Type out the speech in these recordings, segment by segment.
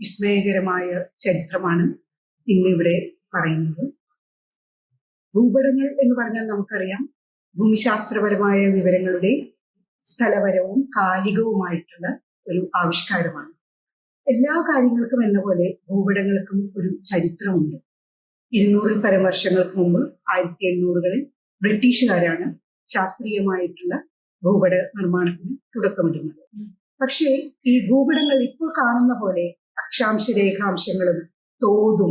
വിസ്മയകരമായ ചരിത്രമാണ് ഇന്നിവിടെ പറയുന്നത്. ഭൂപടങ്ങൾ എന്ന് പറഞ്ഞാൽ നമുക്കറിയാം. ഭൂമിശാസ്ത്രപരമായ വിവരങ്ങളുടെ സ്ഥലപരവും കാലികവുമായിട്ടുള്ള ഒരു ആവിഷ്കാരമാണ്. എല്ലാ കാര്യങ്ങൾക്കും എന്ന പോലെ ഭൂപടങ്ങൾക്കും ഒരു ചരിത്രമുണ്ട്. ഇരുന്നൂറിൽ പരം വർഷങ്ങൾക്ക് മുമ്പ് ആയിരത്തി എണ്ണൂറുകളിൽ ബ്രിട്ടീഷുകാരാണ് ശാസ്ത്രീയമായിട്ടുള്ള ഭൂപട നിർമ്മാണത്തിന് തുടക്കമിടുന്നത്. പക്ഷേ ഈ ഭൂപടങ്ങൾ ഇപ്പോൾ കാണുന്ന പോലെ അക്ഷാംശ രേഖാംശങ്ങളും തോതും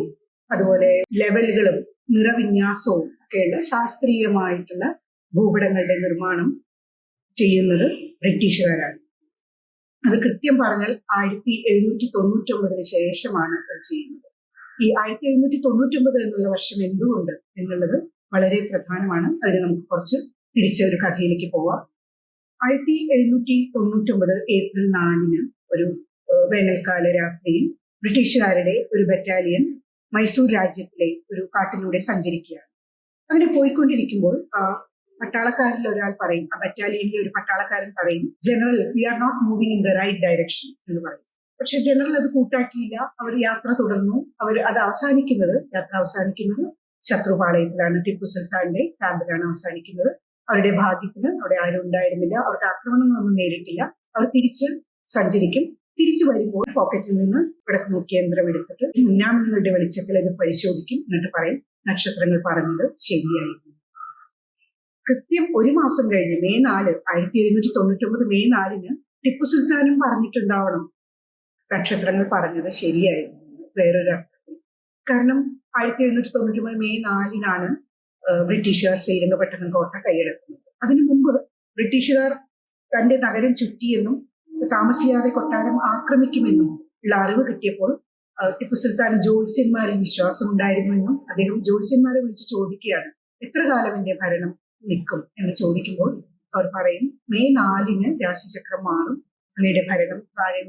അതുപോലെ ലെവലുകളും നിറവിന്യാസവും ഒക്കെയുള്ള ശാസ്ത്രീയമായിട്ടുള്ള ഭൂപടങ്ങളുടെ നിർമ്മാണം ചെയ്യുന്നത് ബ്രിട്ടീഷുകാരാണ്. അത് കൃത്യം പറഞ്ഞാൽ ആയിരത്തി എഴുന്നൂറ്റി തൊണ്ണൂറ്റി ഒമ്പതിന് ശേഷമാണ് അത് ചെയ്യുന്നത്. ഈ ആയിരത്തി എഴുന്നൂറ്റി തൊണ്ണൂറ്റി ഒമ്പത് എന്നുള്ള വർഷം എന്തുകൊണ്ട് എന്നുള്ളത് വളരെ പ്രധാനമാണ്. അതിന് നമുക്ക് കുറച്ച് തിരിച്ച ഒരു കഥയിലേക്ക് പോവാം. ആയിരത്തി എഴുന്നൂറ്റി തൊണ്ണൂറ്റി ഒമ്പത് ഏപ്രിൽ നാലിന് ഒരു വേനൽക്കാല രാത്രിയിൽ ബ്രിട്ടീഷുകാരുടെ ഒരു ബറ്റാലിയൻ മൈസൂർ രാജ്യത്തിലെ ഒരു കാട്ടിലൂടെ സഞ്ചരിക്കുകയാണ്. അങ്ങനെ പോയിക്കൊണ്ടിരിക്കുമ്പോൾ ആ പട്ടാളക്കാരിൽ ഒരാൾ പറയും ആ ബറ്റാലിയനിലെ ഒരു പട്ടാളക്കാരൻ പറയും general we are not moving in the right direction എന്ന് പറയും. പക്ഷെ ജനറൽ അത് കൂട്ടാക്കിയില്ല. അവർ യാത്ര തുടർന്നു. അവർ അത് അവസാനിക്കുന്നത് യാത്ര അവസാനിക്കുന്നത് ശത്രുപാളയത്തിലാണ് ടിപ്പു സുൽത്താന്റെ ക്യാമ്പിലാണ് അവസാനിക്കുന്നത്. അവരുടെ ഭാഗ്യത്തിന് അവിടെ ആരും ഉണ്ടായിരുന്നില്ല. അവർക്ക് ആക്രമണങ്ങളൊന്നും നേരിട്ടില്ല. അവർ തിരിച്ച് സഞ്ചരിക്കും. തിരിച്ചു വരുമ്പോൾ പോക്കറ്റിൽ നിന്ന് നോക്കി യന്ത്രം എടുത്തിട്ട് മുന്നാമിനുകളുടെ വെളിച്ചത്തിൽ അത് പരിശോധിക്കും എന്നിട്ട് പറയും നക്ഷത്രങ്ങൾ പറഞ്ഞത് ശരിയായിരുന്നു. കൃത്യം ഒരു മാസം കഴിഞ്ഞ് മെയ് നാല് ആയിരത്തി എഴുന്നൂറ്റി തൊണ്ണൂറ്റി ഒമ്പത് മെയ് നാലിന് ടിപ്പു സുൽത്താനും പറഞ്ഞിട്ടുണ്ടാവണം നക്ഷത്രങ്ങൾ പറഞ്ഞത് ശരിയായിരുന്നു വേറൊരു അർത്ഥത്തിൽ. കാരണം ആയിരത്തി എഴുന്നൂറ്റി തൊണ്ണൂറ്റി ഒമ്പത് മെയ് നാലിനാണ് ബ്രിട്ടീഷുകാർ ശ്രീരംഗപട്ടണം കോട്ട കൈയടക്കുന്നത്. അതിനു മുമ്പ് ബ്രിട്ടീഷുകാർ തന്റെ നഗരം ചുറ്റിയെന്നും താമസിയാതെ കൊട്ടാരം ആക്രമിക്കുമെന്നും ഉള്ള അറിവ് കിട്ടിയപ്പോൾ ടിപ്പു സുൽത്താൻ ജ്യോത്സ്യന്മാരിൽ വിശ്വാസമുണ്ടായിരുന്നുവെന്നും അദ്ദേഹം ജ്യോത്സ്യന്മാരെ വിളിച്ച് ചോദിക്കുകയാണ്. എത്ര കാലം എന്റെ ഭരണം നിൽക്കും എന്ന് ചോദിക്കുമ്പോൾ അവർ പറയും മെയ് നാലിന് രാശിചക്രം മാറും അങ്ങയുടെ ഭരണം താഴെ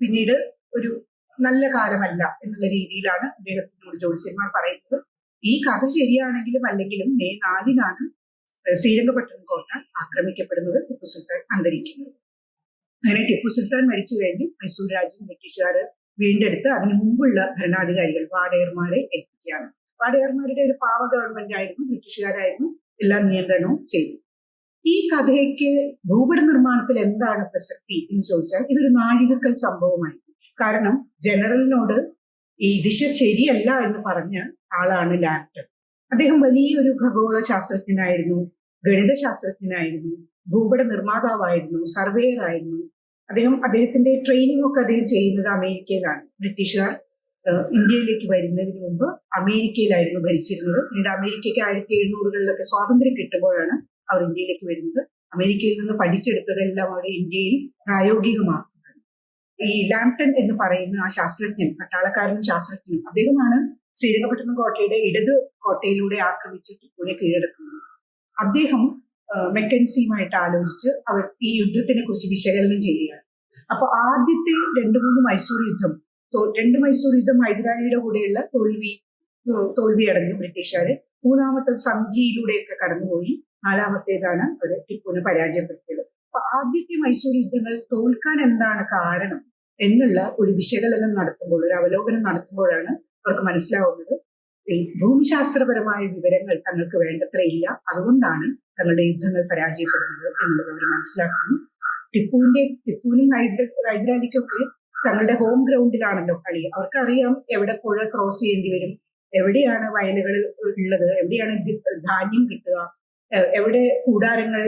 പിന്നീട് ഒരു നല്ല കാലമല്ല എന്നുള്ള രീതിയിലാണ് അദ്ദേഹത്തിനോട് ജ്യോത്സ്യന്മാർ പറയുന്നത്. ഈ കഥ ശരിയാണെങ്കിലും അല്ലെങ്കിലും മെയ് നാലിനാണ് ശ്രീരംഗപട്ടണം കോട്ട ആക്രമിക്കപ്പെടുന്നത് ടിപ്പു സുൽത്താൻ അന്തരിക്കുന്നത്. അങ്ങനെ ടിപ്പു സുൽത്താൻ മരിച്ചു കഴിഞ്ഞ്. മൈസൂർ രാജ്യം ബ്രിട്ടീഷുകാർ വീണ്ടെടുത്ത് അതിനു മുമ്പുള്ള ഭരണാധികാരികൾ വാടയർമാരെ ഏൽപ്പിക്കുകയാണ്. വാടയർമാരുടെ ഒരു പാവ ഗവൺമെന്റ് ആയിരുന്നു ബ്രിട്ടീഷുകാരായിരുന്നു എല്ലാ നിയന്ത്രണവും ചെയ്തു. ഈ കഥയ്ക്ക് ഭൂപട നിർമ്മാണത്തിൽ എന്താണ് പ്രസക്തി എന്ന് ചോദിച്ചാൽ ഇതൊരു നാഴികക്കൽ സംഭവമായി കാരണം ജനറലിനോട് ഈ ദിശ ശരിയല്ല എന്ന് പറഞ്ഞ ആളാണ് ലാപ്ടൺ അദ്ദേഹം വലിയൊരു ഖഗോള ശാസ്ത്രജ്ഞനായിരുന്നു ഗണിത ശാസ്ത്രജ്ഞനായിരുന്നു ഭൂപട നിർമ്മാതാവായിരുന്നു സർവേയർ ആയിരുന്നു അദ്ദേഹം അദ്ദേഹത്തിന്റെ ട്രെയിനിങ് ഒക്കെ അദ്ദേഹം ചെയ്യുന്നത് അമേരിക്കയിലാണ്. ബ്രിട്ടീഷുകാർ ഇന്ത്യയിലേക്ക് വരുന്നതിന് മുമ്പ് അമേരിക്കയിലായിരുന്നു ഭരിച്ചിരുന്നത്. പിന്നീട് അമേരിക്കയ്ക്ക് ആയിരത്തി എഴുന്നൂറുകളിലൊക്കെ സ്വാതന്ത്ര്യം കിട്ടുമ്പോഴാണ് അവർ ഇന്ത്യയിലേക്ക് വരുന്നത്. അമേരിക്കയിൽ നിന്ന് പഠിച്ചെടുത്തതെല്ലാം അവർ ഇന്ത്യയിൽ പ്രായോഗികമാക്കുന്നത്. ഈ ലാംപ്ടൺ എന്ന് പറയുന്ന ആ ശാസ്ത്രജ്ഞൻ പട്ടാളക്കാരനും ശാസ്ത്രജ്ഞനും അദ്ദേഹമാണ് ശ്രീരംഗപട്ടണം കോട്ടയുടെ ഇടത് കോട്ടയിലൂടെ ആക്രമിച്ച് ടിപ്പുവിനെ കീഴടക്കുന്നത്. അദ്ദേഹം മെക്കൻസിയുമായിട്ട് ആലോചിച്ച് അവർ ഈ യുദ്ധത്തിനെ കുറിച്ച് വിശകലനം ചെയ്യുകയാണ്. അപ്പൊ ആദ്യത്തെ രണ്ട് മൂന്ന് മൈസൂർ യുദ്ധം രണ്ട് മൈസൂർ യുദ്ധം ഹൈദരാലിയുടെ കൂടെയുള്ള തോൽവി തോൽവി അടഞ്ഞു ബ്രിട്ടീഷുകാര്. മൂന്നാമത്തെ സന്ധിയിലൂടെയൊക്കെ കടന്നുപോയി. നാലാമത്തേതാണ് അവർ ടിപ്പുവിനെ പരാജയപ്പെടുത്തിയത്. അപ്പൊ ആദ്യത്തെ മൈസൂർ യുദ്ധങ്ങൾ തോൽക്കാൻ എന്താണ് കാരണം എന്നുള്ള ഒരു വിശകലനം നടത്തുമ്പോൾ ഒരു അവലോകനം നടത്തുമ്പോഴാണ് അവർക്ക് മനസ്സിലാവുന്നത്. ഈ ഭൂമിശാസ്ത്രപരമായ വിവരങ്ങൾ തങ്ങൾക്ക് വേണ്ടത്ര ഇല്ല. അതുകൊണ്ടാണ് തങ്ങളുടെ യുദ്ധങ്ങൾ പരാജയപ്പെടുന്നത് എന്നുള്ളത് അവർ മനസ്സിലാക്കുന്നു. ടിപ്പുവിന്റെ ടിപ്പുവിനും ഹൈദര ഹൈദരാലിക്കൊക്കെ തങ്ങളുടെ ഹോം ഗ്രൗണ്ടിലാണല്ലോ കളി. അവർക്കറിയാം എവിടെ പുഴ ക്രോസ് ചെയ്യേണ്ടി വരും. എവിടെയാണ് വയലുകൾ ഉള്ളത്? എവിടെയാണ് ധാന്യം കിട്ടുക? എവിടെ കൂടാരങ്ങൾ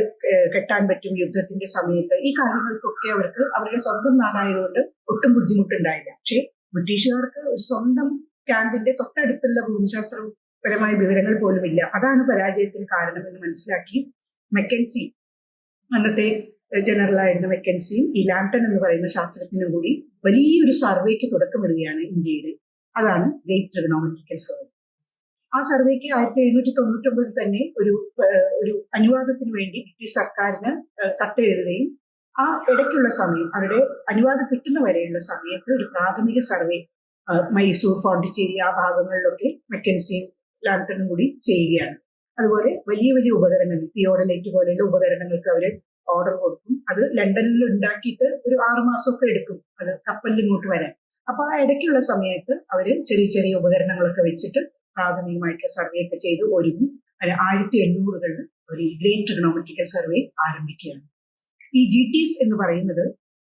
കെട്ടാൻ പറ്റും യുദ്ധത്തിന്റെ സമയത്ത്? ഈ കാര്യങ്ങൾക്കൊക്കെ അവർക്ക് അവരുടെ സ്വന്തം നാടായതുകൊണ്ട് ഒട്ടും ബുദ്ധിമുട്ടുണ്ടായില്ല. പക്ഷേ ബ്രിട്ടീഷുകാർക്ക് സ്വന്തം ക്യാമ്പിന്റെ തൊട്ടടുത്തുള്ള ഭൂമിശാസ്ത്രപരമായ വിവരങ്ങൾ പോലും ഇല്ല അതാണ് പരാജയത്തിന് കാരണം എന്ന് മനസ്സിലാക്കി മെക്കൻസി അന്നത്തെ ജനറലായിരുന്ന മെക്കൻസിയും ഈ ലാംപ്ടൺ എന്ന് പറയുന്ന ശാസ്ത്രജ്ഞനും കൂടി വലിയൊരു സർവേക്ക് തുടക്കമിടുകയാണ് ഇന്ത്യയിൽ അതാണ് ഗ്രേറ്റ് ട്രിഗണോമെട്രിക്കൽ സർവേ ആ സർവേക്ക് ആയിരത്തി എഴുന്നൂറ്റി തൊണ്ണൂറ്റി തന്നെ ഒരു ഒരു അനുവാദത്തിന് വേണ്ടി ബ്രിട്ടീഷ് സർക്കാരിന് കത്തെഴുതുകയും ആ ഇടയ്ക്കുള്ള സമയം അവരുടെ അനുവാദം കിട്ടുന്ന വരെയുള്ള സമയത്ത് ഒരു പ്രാഥമിക സർവേ മൈസൂർ പോണ്ടിച്ചേരി ആ ഭാഗങ്ങളിലൊക്കെ മെക്കൻസിയും ലാംപ്ടണും കൂടി ചെയ്യുകയാണ്. അതുപോലെ വലിയ വലിയ ഉപകരണങ്ങൾ തിയോഡലൈറ്റ് പോലെയുള്ള ഉപകരണങ്ങൾക്ക് അവർ ഓർഡർ കൊടുക്കും. അത് ലണ്ടനിൽ ഉണ്ടാക്കിയിട്ട് ഒരു ആറ് മാസമൊക്കെ എടുക്കും അത് കപ്പലിൽ ഇങ്ങോട്ട് വരാൻ. അപ്പൊ ആ ഇടയ്ക്കുള്ള സമയത്ത് അവർ ചെറിയ ചെറിയ ഉപകരണങ്ങളൊക്കെ വെച്ചിട്ട് പ്രാഥമികമായിട്ടുള്ള സർവേ ഒക്കെ ചെയ്ത് ഒരുങ്ങും. അങ്ങനെ ആയിരത്തി എണ്ണൂറുകളിൽ ഒരു ഗ്രേറ്റ് ട്രിഗണോമെട്രിക്കൽ സർവേ ആരംഭിക്കുകയാണ്. ഈ ജി ടി എസ് എന്ന് പറയുന്നത്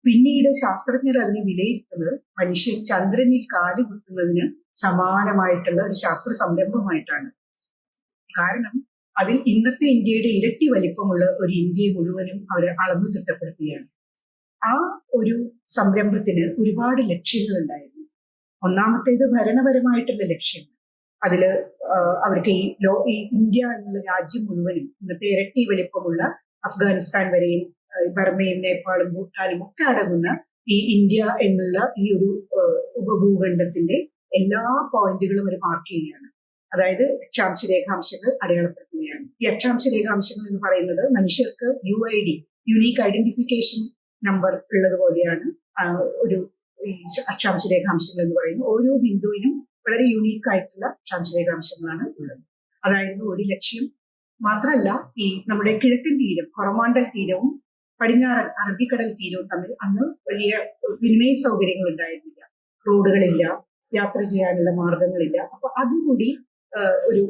പിന്നീട് ശാസ്ത്രജ്ഞർ അതിനെ വിലയിരുത്തുന്നത് മനുഷ്യൻ ചന്ദ്രനിൽ കാൽ കുത്തുന്നതിന് സമാനമായിട്ടുള്ള ഒരു ശാസ്ത്ര സംരംഭമായിട്ടാണ്. കാരണം അതിൽ ഇന്നത്തെ ഇന്ത്യയുടെ ഇരട്ടി വലിപ്പമുള്ള ഒരു ഇന്ത്യയെ മുഴുവനും അവർ അളന്നു തിട്ടപ്പെടുത്തുകയാണ്. ആ ഒരു സംരംഭത്തിന് ഒരുപാട് ലക്ഷ്യങ്ങൾ ഉണ്ടായിരുന്നു ഒന്നാമത്തേത് ഭരണപരമായിട്ടുള്ള ലക്ഷ്യം. ആഹ് അവർക്ക് ഈ ലോ ഈ ഇന്ത്യ എന്നുള്ള രാജ്യം മുഴുവനും ഇന്നത്തെ ഇരട്ടി വലിപ്പമുള്ള അഫ്ഗാനിസ്ഥാൻ വരെയും ബർമയും നേപ്പാളും ഭൂട്ടാനും ഒക്കെ അടങ്ങുന്ന ഈ ഇന്ത്യ എന്നുള്ള ഈ ഒരു ഉപഭൂഖണ്ഡത്തിന്റെ എല്ലാ പോയിന്റുകളും അവർ മാർക്ക് ചെയ്യുകയാണ്. അതായത് അക്ഷാംശ രേഖാംശങ്ങൾ അടയാളപ്പെടുത്തുകയാണ്. ഈ അക്ഷാംശ രേഖാംശങ്ങൾ എന്ന് പറയുന്നത് മനുഷ്യർക്ക് U I D unique identification number ഉള്ളത് പോലെയാണ് ഒരു അക്ഷാംശ രേഖാംശങ്ങൾ എന്ന് പറയുന്നത്. ഓരോ ബിന്ദുവിനും വളരെ യുണീക്ക് ആയിട്ടുള്ള അക്ഷാംശ രേഖാംശങ്ങളാണ് ഉള്ളത്. അതായിരുന്നു ഒരു ലക്ഷ്യം. മാത്രമല്ല ഈ നമ്മുടെ കിഴക്കൻ തീരം കൊറമാണ്ടൽ തീരവും പടിഞ്ഞാറൻ അറബിക്കടൽ തീരവും തമ്മിൽ അന്ന് വലിയ വിനിമയ സൗകര്യങ്ങൾ ഉണ്ടായിരുന്നില്ല. റോഡുകളില്ല യാത്ര ചെയ്യാനുള്ള മാർഗങ്ങളില്ല. അപ്പൊ അതും കൂടി ഒരു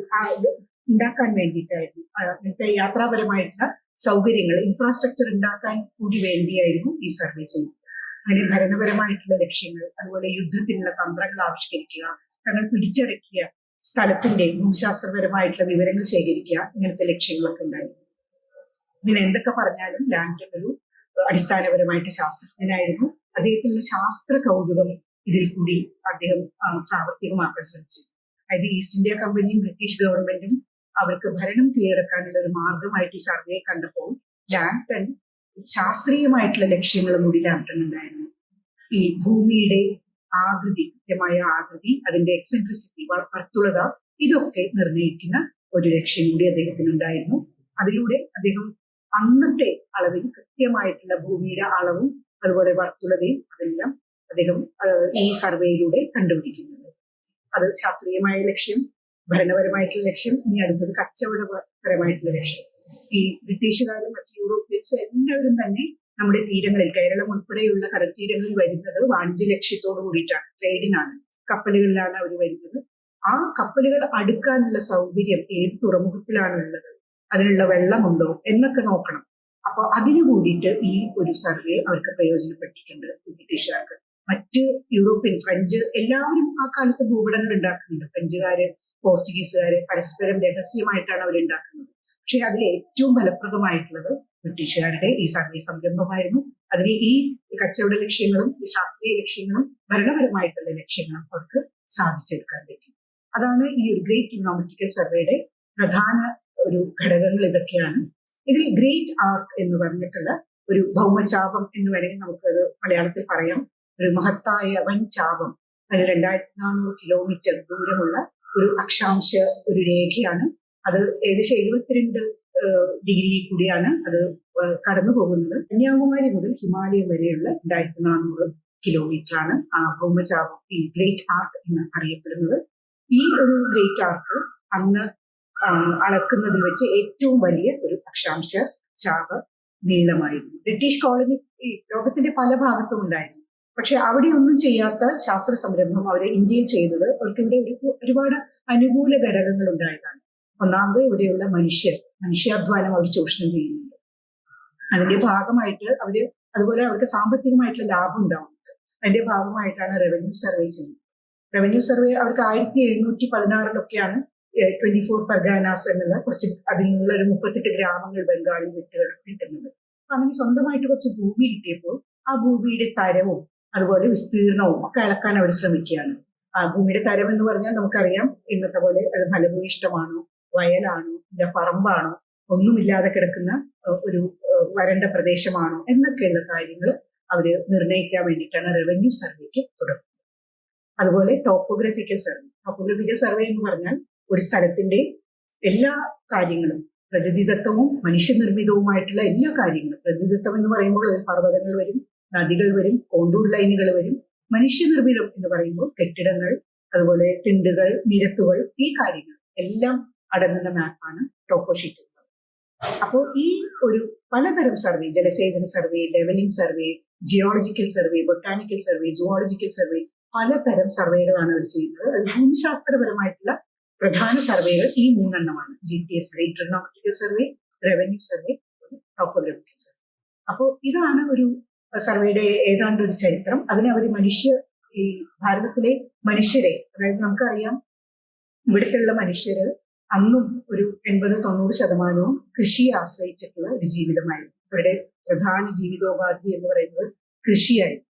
ഉണ്ടാക്കാൻ വേണ്ടിയിട്ടായിരുന്നു. അങ്ങനത്തെ യാത്രാപരമായിട്ടുള്ള സൗകര്യങ്ങൾ ഇൻഫ്രാസ്ട്രക്ചർ ഉണ്ടാക്കാൻ കൂടി വേണ്ടിയായിരുന്നു ഈ സർവേ ചെയ്യുന്നത് അങ്ങനെ ഭരണപരമായിട്ടുള്ള ലക്ഷ്യങ്ങൾ അതുപോലെ യുദ്ധത്തിനുള്ള തന്ത്രങ്ങൾ ആവിഷ്കരിക്കുക തങ്ങൾ പിടിച്ചടക്കിയ സ്ഥലത്തിന്റെ ഭൂമിശാസ്ത്രപരമായിട്ടുള്ള വിവരങ്ങൾ ശേഖരിക്കുക ഇങ്ങനത്തെ ലക്ഷ്യങ്ങളൊക്കെ ഉണ്ടായി. പിന്നെ എന്തൊക്കെ പറഞ്ഞാലും ലാൻഡൻ ഒരു അടിസ്ഥാനപരമായിട്ട് ശാസ്ത്രജ്ഞനായിരുന്നു. അദ്ദേഹത്തിന്റെ ശാസ്ത്ര കൗതുകം ഇതിൽ കൂടി അദ്ദേഹം പ്രാവർത്തികമാക്കാൻ ശ്രമിച്ചു. അതായത് ഈസ്റ്റ് ഇന്ത്യ കമ്പനിയും ബ്രിട്ടീഷ് ഗവൺമെന്റും അവർക്ക് ഭരണം കീഴടക്കാനുള്ള ഒരു മാർഗമായിട്ട് ഈ സർവേ കണ്ടപ്പോൾ ലാംപ്ടൺ ശാസ്ത്രീയമായിട്ടുള്ള ലക്ഷ്യങ്ങളും കൂടി ലാംപ്ടൺ ഉണ്ടായിരുന്നു. ഈ ഭൂമിയുടെ ആകൃതി കൃത്യമായ ആകൃതി അതിന്റെ എക്സെൻട്രിസിറ്റി വർത്തുളത ഇതൊക്കെ നിർണയിക്കുന്ന ഒരു ലക്ഷ്യം കൂടി അദ്ദേഹത്തിന് ഉണ്ടായിരുന്നു അതിലൂടെ അദ്ദേഹം അന്നത്തെ അളവിൽ കൃത്യമായിട്ടുള്ള ഭൂമിയുടെ അളവും അതുപോലെ വർത്തുളതയും അതെല്ലാം അദ്ദേഹം ഈ സർവേയിലൂടെ കണ്ടുപിടിക്കുന്നത്. അത് ശാസ്ത്രീയമായ ലക്ഷ്യം ഭരണപരമായിട്ടുള്ള ലക്ഷ്യം ഇനി അടുത്തത് കച്ചവടപരമായിട്ടുള്ള ലക്ഷ്യം. ഈ ബ്രിട്ടീഷുകാരും മറ്റ് യൂറോപ്യൻസ് എല്ലാവരും തന്നെ നമ്മുടെ തീരങ്ങളിൽ കേരളം ഉൾപ്പെടെയുള്ള കടൽ തീരങ്ങളിൽ വരുന്നത് വാണിജ്യ ലക്ഷ്യത്തോടു കൂടിയിട്ടാണ് ട്രേഡിനാണ് കപ്പലുകളിലാണ് അവർ വരുന്നത്. ആ കപ്പലുകൾ അടുക്കാനുള്ള സൗകര്യം ഏത് തുറമുഖത്തിലാണ് ഉള്ളത് അതിനുള്ള വെള്ളമുണ്ടോ? എന്നൊക്കെ നോക്കണം. അപ്പൊ അതിനു കൂടിയിട്ട് ഈ ഒരു സർവേ അവർക്ക് പ്രയോജനപ്പെട്ടിട്ടുണ്ട് ബ്രിട്ടീഷുകാർക്ക്. മറ്റ് യൂറോപ്യൻ ഫ്രഞ്ച് എല്ലാവരും ആ കാലത്ത് ഭൂപടങ്ങൾ ഉണ്ടാക്കുന്നുണ്ട്. ഫ്രഞ്ചുകാര് പോർച്ചുഗീസുകാര് പരസ്പരം രഹസ്യമായിട്ടാണ് അവർ ഉണ്ടാക്കുന്നത്. പക്ഷെ അതിൽ ഏറ്റവും ഫലപ്രദമായിട്ടുള്ളത് ബ്രിട്ടീഷുകാരുടെ ഈ സർവേ സംരംഭമായിരുന്നു. അതിന് ഈ കച്ചവട ലക്ഷ്യങ്ങളും ശാസ്ത്രീയ ലക്ഷ്യങ്ങളും ഭരണപരമായിട്ടുള്ള ലക്ഷ്യങ്ങളും അവർക്ക് സാധിച്ചെടുക്കാൻ അതാണ് ഈ ഒരു ഗ്രേറ്റ് ഇക്കണോമിക്കൽ സർവേയുടെ പ്രധാന ഒരു ഘടകങ്ങൾ ഇതൊക്കെയാണ്. ഇതിൽ ഗ്രേറ്റ് ആർക്ക് എന്ന് പറഞ്ഞിട്ടുള്ള ഒരു ഭൗമചാപം എന്ന് വേണമെങ്കിൽ നമുക്കത് മലയാളത്തിൽ പറയാം. ഒരു മഹത്തായ വൻ ചാപം അത് രണ്ടായിരത്തി നാനൂറ് കിലോമീറ്റർ ദൂരമുള്ള ഒരു അക്ഷാംശ ഒരു രേഖയാണ്. അത് ഏകദേശം എഴുപത്തിരണ്ട് ഡിഗ്രി കൂടിയാണ് അത് കടന്നു പോകുന്നത് കന്യാകുമാരി മുതൽ ഹിമാലയം വരെയുള്ള രണ്ടായിരത്തി നാനൂറ് കിലോമീറ്റർ ആണ് ആ ഭൗമചാപം ഈ ഗ്രേറ്റ് ആർക്ക് എന്ന് അറിയപ്പെടുന്നത്. ഈ ഒരു ഗ്രേറ്റ് ആർക്ക് അന്ന് അളക്കുന്നതിൽ വെച്ച് ഏറ്റവും വലിയ ഒരു അക്ഷാംശ ചാവ് നീളമായിരുന്നു. ബ്രിട്ടീഷ് കോളനി ലോകത്തിന്റെ പല ഭാഗത്തും ഉണ്ടായിരുന്നു. പക്ഷെ അവിടെ ഒന്നും ചെയ്യാത്ത ശാസ്ത്ര സംരംഭം അവർ ഇന്ത്യയിൽ ചെയ്തത് അവർക്ക് ഇവിടെ ഒരു ഒരുപാട് അനുകൂല ഘടകങ്ങൾ ഉണ്ടായതാണ്. ഒന്നാമത് ഇവിടെയുള്ള മനുഷ്യർ മനുഷ്യാധ്വാനം അവർ ചൂഷണം ചെയ്യുന്നുണ്ട്. അതിന്റെ ഭാഗമായിട്ട് അവർ അതുപോലെ അവർക്ക് സാമ്പത്തികമായിട്ടുള്ള ലാഭം ഉണ്ടാവുന്നുണ്ട്. അതിന്റെ ഭാഗമായിട്ടാണ് റവന്യൂ സർവേ ചെയ്യുന്നത്. റവന്യൂ സർവേ അവർക്ക് ആയിരത്തി എഴുന്നൂറ്റി പതിനാറിലൊക്കെയാണ് ട്വന്റി ഫോർ പർഗാനാസ് എന്നുള്ള കുറച്ച് അതിൽ നിന്നുള്ള ഒരു മുപ്പത്തെട്ട് ഗ്രാമങ്ങൾ ബംഗാളിൽ വിട്ടുകൾ കിട്ടുന്നത്. അങ്ങനെ സ്വന്തമായിട്ട് കുറച്ച് ഭൂമി കിട്ടിയപ്പോൾ ആ ഭൂമിയുടെ തരവും അതുപോലെ വിസ്തീർണവും ഒക്കെ അളക്കാൻ അവർ ശ്രമിക്കുകയാണ്. ആ ഭൂമിയുടെ തരം എന്ന് പറഞ്ഞാൽ നമുക്കറിയാം ഇന്നത്തെ പോലെ അത് ഫലഭൂയിഷ്ടമാണോ വയലാണോ ഇല്ല പറമ്പാണോ ഒന്നുമില്ലാതെ കിടക്കുന്ന ഒരു വരണ്ട പ്രദേശമാണോ എന്നൊക്കെയുള്ള കാര്യങ്ങൾ അവർ നിർണയിക്കാൻ വേണ്ടിയിട്ടാണ് റവന്യൂ സർവേക്ക് തുടങ്ങുന്നത്. അതുപോലെ ടോപ്പോഗ്രഫിക്കൽ സർവേ. ടോപ്പോഗ്രഫിക്കൽ സർവേ എന്ന് പറഞ്ഞാൽ ഒരു സ്ഥലത്തിന്റെ എല്ലാ കാര്യങ്ങളും പ്രകൃതിദത്തവും മനുഷ്യനിർമ്മിതവുമായിട്ടുള്ള എല്ലാ കാര്യങ്ങളും. പ്രകൃതിദത്തം എന്ന് പറയുമ്പോൾ പർവതങ്ങൾ വരും നദികൾ വരും കോണ്ടൂർ ലൈനുകൾ വരും. മനുഷ്യനിർമ്മിതം എന്ന് പറയുമ്പോൾ കെട്ടിടങ്ങൾ അതുപോലെ തിണ്ടുകൾ നിരത്തുകൾ ഈ കാര്യങ്ങൾ എല്ലാം അടങ്ങുന്ന മാപ്പാണ് ടോപ്പോ ഷീറ്റ് അപ്പോൾ ഈ ഒരു പലതരം സർവേ ജലസേചന survey levelling survey geological survey botanical survey zoological survey പലതരം സർവേകളാണ് അവർ ചെയ്യുന്നത്. അത് ഭൂമിശാസ്ത്രപരമായിട്ടുള്ള പ്രധാന സർവേകൾ ഈ മൂന്നെണ്ണമാണ്. G T S great survey revenue survey topographical survey. അപ്പോൾ ഇതാണ് ഒരു സർവേയുടെ ഏതാണ്ട് ഒരു ചരിത്രം. അതിനെ അവർ മനുഷ്യ ഈ ഭാരതത്തിലെ മനുഷ്യരെ അതായത് നമുക്കറിയാം ഇവിടുത്തെയുള്ള മനുഷ്യര് അന്നും ഒരു എൺപത് തൊണ്ണൂറ് ശതമാനവും കൃഷിയെ ആശ്രയിച്ചിട്ടുള്ള ഒരു ജീവിതമായിരുന്നു. അവരുടെ പ്രധാന ജീവിതോപാധി എന്ന് പറയുന്നത് കൃഷിയായിരുന്നു.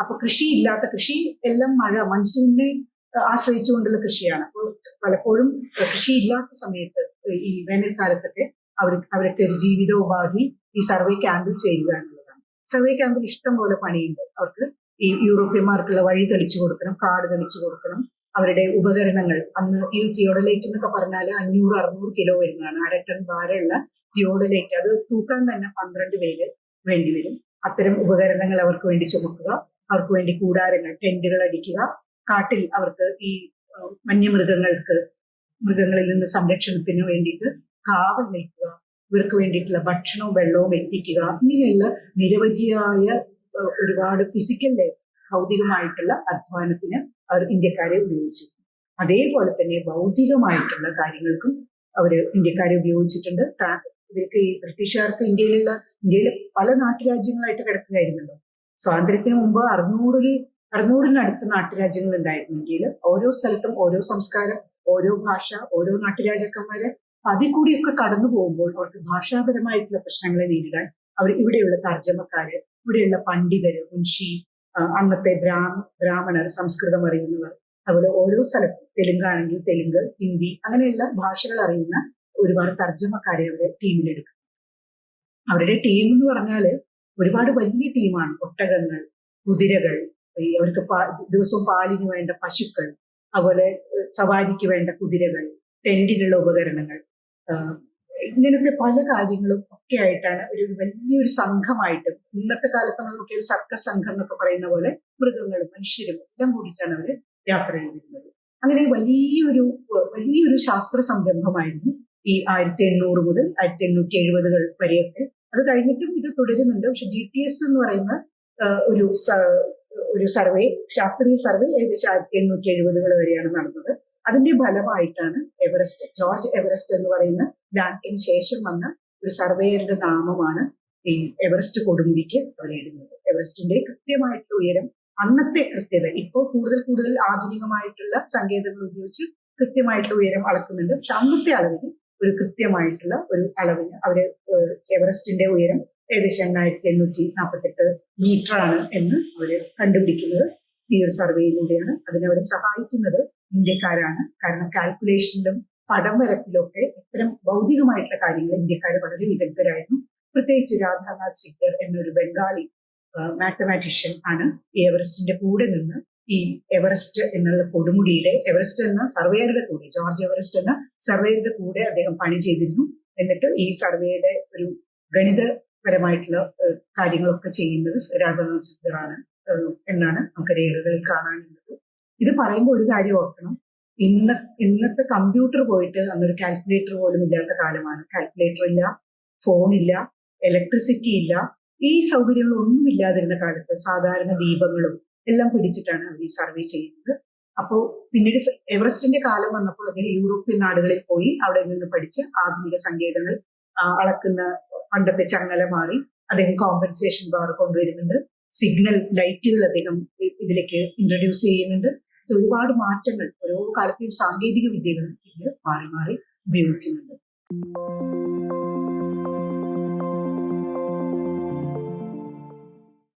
അപ്പൊ കൃഷി ഇല്ലാത്ത കൃഷി എല്ലാം മഴ മൺസൂണിനെ ആശ്രയിച്ചുകൊണ്ടുള്ള കൃഷിയാണ്. അപ്പോൾ പലപ്പോഴും കൃഷി ഇല്ലാത്ത സമയത്ത് ഈ വേനൽക്കാലത്തൊക്കെ അവർ അവരൊക്കെ ഒരു ജീവിതോപാധി ഈ സർവേ ക്യാമ്പിൽ ചെയ്യുക എന്നുള്ളതാണ്. സർവേ ക്യാമ്പിൽ ഇഷ്ടം പോലെ പണിയുണ്ട്. അവർക്ക് ഈ യൂറോപ്യന്മാർക്കുള്ള വഴി തെളിച്ചു കൊടുക്കണം കാട് തെളിച്ചു കൊടുക്കണം. അവരുടെ ഉപകരണങ്ങൾ അന്ന് ഈ തിയോഡലൈറ്റ് എന്നൊക്കെ പറഞ്ഞാൽ അഞ്ഞൂറ് അറുന്നൂറ് കിലോ വരുന്നതാണ്. അര ടൺ ഭാരമുള്ള തിയോഡലൈറ്റ് അത് തൂക്കാൻ തന്നെ പന്ത്രണ്ട് പേര് വേണ്ടിവരും അത്തരം ഉപകരണങ്ങൾ അവർക്ക് വേണ്ടി ചുമക്കുക അവർക്ക് വേണ്ടി കൂടാരങ്ങൾ ടെന്റുകൾ അടിക്കുക. കാട്ടിൽ അവർക്ക് ഈ വന്യമൃഗങ്ങൾക്ക് മൃഗങ്ങളിൽ നിന്ന് സംരക്ഷണത്തിന് വേണ്ടിയിട്ട് കാവൽ നിൽക്കുക. ഇവർക്ക് വേണ്ടിയിട്ടുള്ള ഭക്ഷണവും വെള്ളവും എത്തിക്കുക. ഇങ്ങനെയുള്ള നിരവധിയായ ഒരുപാട് ഫിസിക്കൽ ഭൗതികമായിട്ടുള്ള അധ്വാനത്തിന് അവർ ഇന്ത്യക്കാരെ ഉപയോഗിച്ചു അതേപോലെ തന്നെ ഭൗതികമായിട്ടുള്ള കാര്യങ്ങൾക്കും അവർ ഇന്ത്യക്കാരെ ഉപയോഗിച്ചിട്ടുണ്ട്. ഇവർക്ക് ഈ ബ്രിട്ടീഷുകാർക്ക് ഇന്ത്യയിലുള്ള ഇന്ത്യയിലെ പല നാട്ടുരാജ്യങ്ങളായിട്ട് കിടക്കുകയായിരുന്നല്ലോ. സ്വാതന്ത്ര്യത്തിന് മുമ്പ് അറുന്നൂറിൽ അറുന്നൂറിനടുത്ത് നാട്ടുരാജ്യങ്ങൾ ഉണ്ടായിരുന്നു ഇന്ത്യയിൽ ഓരോ സ്ഥലത്തും ഓരോ സംസ്കാരം ഓരോ ഭാഷ ഓരോ നാട്ടുരാജാക്കന്മാര് അതിൽ കൂടിയൊക്കെ കടന്നു പോകുമ്പോൾ അവർക്ക് ഭാഷാപരമായിട്ടുള്ള പ്രശ്നങ്ങളെ നേരിടാൻ അവർ ഇവിടെയുള്ള തർജമക്കാര് ഇവിടെയുള്ള പണ്ഡിതര് മുൻഷി അന്നത്തെ ബ്രാഹ്മ ബ്രാഹ്മണർ സംസ്കൃതം അറിയുന്നവർ അതുപോലെ ഓരോ സ്ഥലത്തും തെലുങ്കാണെങ്കിൽ തെലുങ്ക് ഹിന്ദി അങ്ങനെയുള്ള ഭാഷകൾ അറിയുന്ന ഒരുപാട് തർജമക്കാരെ അവരെ ടീമിലെടുക്കും അവരുടെ ടീം എന്ന് പറഞ്ഞാൽ ഒരുപാട് വലിയ ടീമാണ് ഒട്ടകങ്ങൾ കുതിരകൾ അവർക്ക് പാ- ദിവസവും പാലിന് വേണ്ട പശുക്കൾ അതുപോലെ സവാരിക്ക് വേണ്ട കുതിരകൾ ടെന്റിനുള്ള ഉപകരണങ്ങൾ. ഇങ്ങനത്തെ പല കാര്യങ്ങളും ഒക്കെ ആയിട്ടാണ് ഒരു വലിയൊരു സംഘമായിട്ട് ഇന്നത്തെ കാലത്ത് നമ്മൾ നോക്കിയ ഒരു സർക്കസ് സംഘം എന്നൊക്കെ പറയുന്ന പോലെ മൃഗങ്ങളും മനുഷ്യരും എല്ലാം കൂടിയിട്ടാണ് അവർ യാത്ര ചെയ്തിരുന്നത്. അങ്ങനെ വലിയൊരു വലിയൊരു ശാസ്ത്ര സംരംഭമായിരുന്നു ഈ ആയിരത്തി എണ്ണൂറ് മുതൽ ആയിരത്തി എണ്ണൂറ്റി എഴുപതുകൾ വരെയൊക്കെ അത് കഴിഞ്ഞിട്ടും ഇത് തുടരുന്നുണ്ട്. പക്ഷെ ജി ടി എസ് എന്ന് പറയുന്ന ഒരു ഒരു സർവേ ശാസ്ത്രീയ സർവേ ഏകദേശം ആയിരത്തി എണ്ണൂറ്റി എഴുപതുകൾ വരെയാണ് നടന്നത്. അതിന്റെ ഫലമായിട്ടാണ് എവറസ്റ്റ് ജോർജ് എവറസ്റ്റ് എന്ന് പറയുന്ന ലാൻഡിന് ശേഷം വന്ന ഒരു സർവേയറുടെ നാമമാണ് ഈ എവറസ്റ്റ് കൊടുമുടിക്ക് അവരിടുന്നത് എവറസ്റ്റിന്റെ കൃത്യമായിട്ടുള്ള ഉയരം അന്നത്തെ കൃത്യത ഇപ്പോൾ കൂടുതൽ കൂടുതൽ ആധുനികമായിട്ടുള്ള സങ്കേതങ്ങൾ ഉപയോഗിച്ച് കൃത്യമായിട്ടുള്ള ഉയരം അളക്കുന്നുണ്ട്. പക്ഷെ അന്നത്തെ അളവിന് ഒരു കൃത്യമായിട്ടുള്ള ഒരു അളവിന് ഏഹ് എവറസ്റ്റിന്റെ ഉയരം ഏകദേശം എണ്ണായിരത്തി എണ്ണൂറ്റി നാൽപ്പത്തെട്ട് മീറ്റർ ആണ് എന്ന് അവർ കണ്ടുപിടിക്കുന്നത് ഈ ഒരു സർവേയിലൂടെയാണ്. അതിനവരെ സഹായിക്കുന്നത് ഇന്ത്യക്കാരാണ്. കാരണം കാൽക്കുലേഷനിലും പടം വരപ്പിലും ഒക്കെ ഇത്തരം ഭൗതികമായിട്ടുള്ള കാര്യങ്ങൾ ഇന്ത്യക്കാർ വളരെ വിദഗ്ധരായിരുന്നു. പ്രത്യേകിച്ച് രാധാനാഥ് സിക്കർ എന്നൊരു ബംഗാളി മാത്തമാറ്റീഷ്യൻ ആണ് എവറസ്റ്റിന്റെ കൂടെ നിന്ന് ഈ എവറസ്റ്റ് എന്നുള്ള കൊടുമുടിയുടെ എവറസ്റ്റ് എന്ന സർവേയറുടെ കൂടെ ജോർജ് എവറസ്റ്റ് എന്ന സർവേയറുടെ കൂടെ അദ്ദേഹം പണി ചെയ്തിരുന്നു. എന്നിട്ട് ഈ സർവേയുടെ ഒരു ഗണിതപരമായിട്ടുള്ള കാര്യങ്ങളൊക്കെ ചെയ്യുന്നത് രാഘവാണ് എന്നാണ് നമുക്ക് രേഖകളിൽ കാണാനുള്ളത്. ഇത് പറയുമ്പോൾ ഒരു കാര്യം ഓർക്കണം. ഇന്ന ഇന്നത്തെ കമ്പ്യൂട്ടർ പോയിട്ട് അന്നൊരു കാൽക്കുലേറ്റർ പോലും ഇല്ലാത്ത കാലമാണ്. കാൽക്കുലേറ്റർ ഇല്ല ഫോണില്ല ഇലക്ട്രിസിറ്റി ഇല്ല ഈ സൗകര്യങ്ങളൊന്നും ഇല്ലാതിരുന്ന കാലത്ത് സാധാരണ ദീപങ്ങളും എല്ലാം പിടിച്ചിട്ടാണ് അവർ ഈ സർവേ ചെയ്യുന്നത്. അപ്പോൾ പിന്നീട് എവറസ്റ്റിന്റെ കാലം വന്നപ്പോൾ അദ്ദേഹം യൂറോപ്യൻ നാടുകളിൽ പോയി അവിടെ നിന്ന് പഠിച്ച് ആധുനിക സങ്കേതങ്ങൾ അളക്കുന്ന പണ്ടത്തെ ചങ്ങല മാറി അദ്ദേഹം കോമ്പൻസേഷൻ ബാർ കൊണ്ടുവരുന്നുണ്ട്. സിഗ്നൽ ലൈറ്റുകൾ അദ്ദേഹം ഇതിലേക്ക് ഇൻട്രൊഡ്യൂസ് ചെയ്യുന്നുണ്ട്. ഒരുപാട് മാറ്റങ്ങൾ ഓരോ കാലത്തെയും സാങ്കേതിക വിദ്യകളും ഇതിൽ മാറി മാറി ഉപയോഗിക്കുന്നുണ്ട്.